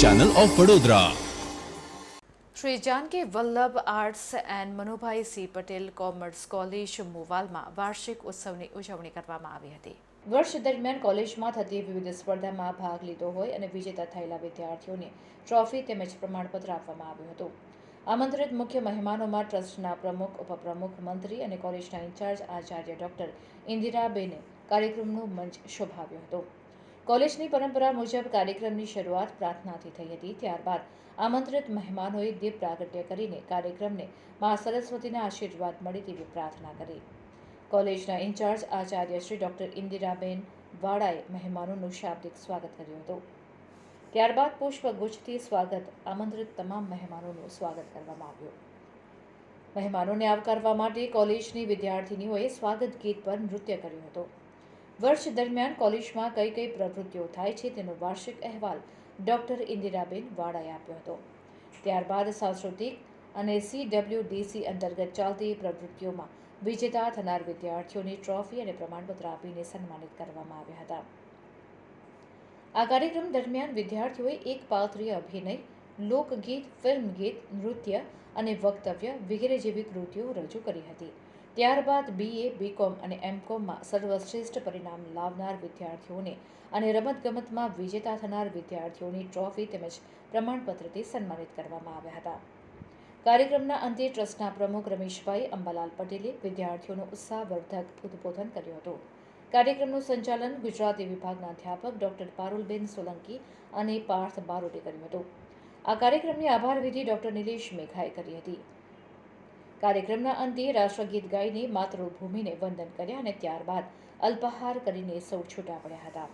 Channel of Vadodara Shri Janaki Vallabh arts and Manubhai C Patel commerce college મોવાલમાં વાર્ષિક ઉત્સવની ઉજવણી કરવામાં આવી હતી. વર્ષ દરમિયાન કોલેજમાં થતી વિવિધ સ્પર્ધામાં ભાગ લીધો હોય અને વિજેતા થયેલા વિદ્યાર્થીઓને ટ્રોફી તેમજ પ્રમાણપત્ર આપવામાં આવ્યું હતું. આમંત્રિત મુખ્ય મહેમાનોમાં ટ્રસ્ટના પ્રમુખ ઉપપ્રમુખ મંત્રી અને કોલેજના ઇન્ચાર્જ આચાર્ય ડોક્ટર ઇન્દિરાબેને કાર્યક્રમનું મંચ શોભાવ્યું હતો. કોલેજની પરંપરા મુજબ કાર્યક્રમની શરૂઆત પ્રાર્થનાથી થઈ હતી. ત્યારબાદ આમંત્રિત મહેમાનોએ દીપ પ્રાગટ્ય કરીને કાર્યક્રમને મા સરસ્વતીના આશીર્વાદ મળે તેવી પ્રાર્થના કરી. કોલેજના ઇન્ચાર્જ આચાર્ય શ્રી ડોક્ટર ઇન્દિરાબેન વાળાએ મહેમાનોનું શાબ્દિક સ્વાગત કર્યું હતું. ત્યારબાદ પુષ્પગુચ્છથી સ્વાગત આમંત્રિત તમામ મહેમાનોનું સ્વાગત કરવામાં આવ્યું. મહેમાનોને આવકારવા માટે કોલેજની વિદ્યાર્થિનીઓએ સ્વાગત ગીત પર નૃત્ય કર્યું હતું. વર્ષ દરમિયાન કોલેજમાં કઈ કઈ પ્રવૃત્તિઓ થાય છે તેનો વાર્ષિક અહેવાલ ડોક્ટર ઇન્દિરાબેન વાળાએ આપ્યો હતો. ત્યારબાદ સાંસ્કૃતિક અને સીડબ્લ્યુડીસી અંતર્ગત ચાલતી પ્રવૃત્તિઓમાં વિજેતા થનાર વિદ્યાર્થીઓને ટ્રોફી અને પ્રમાણપત્ર આપીને સન્માનિત કરવામાં આવ્યા હતા. આ કાર્યક્રમ દરમિયાન વિદ્યાર્થીઓએ એક પાત્રીય અભિનય લોકગીત ફિલ્મ ગીત નૃત્ય અને વક્તવ્ય વગેરે જેવી કૃતિઓ રજૂ કરી હતી. ત્યારબાદ બીએ બીકોમ અને એમકોમમાં સર્વશ્રેષ્ઠ પરિણામ લાવનાર વિદ્યાર્થીઓને અને રમતગમતમાં વિજેતા થનાર વિદ્યાર્થીઓની ટ્રોફી તેમજ પ્રમાણપત્રથી સન્માનિત કરવામાં આવ્યા હતા. કાર્યક્રમના અંતે ટ્રસ્ટના પ્રમુખ રમેશભાઈ અંબાલાલ પટેલે વિદ્યાર્થીઓનું ઉત્સાહવર્ધક ઉદ્બોધન કર્યું હતું. કાર્યક્રમનું સંચાલન ગુજરાતી વિભાગના અધ્યાપક ડોક્ટર પારુલબેન સોલંકી અને પાર્થ બારોટે કર્યું હતું. આ કાર્યક્રમની આભાર વિધિ ડોક્ટર નિલેશ મેઘાએ કરી હતી. કાર્યક્રમના અંતે રાષ્ટ્રગીત ગાઈને માતૃભૂમિને વંદન કર્યા અને ત્યારબાદ અલ્પાહાર કરીને સૌ છૂટા પડ્યા હતા.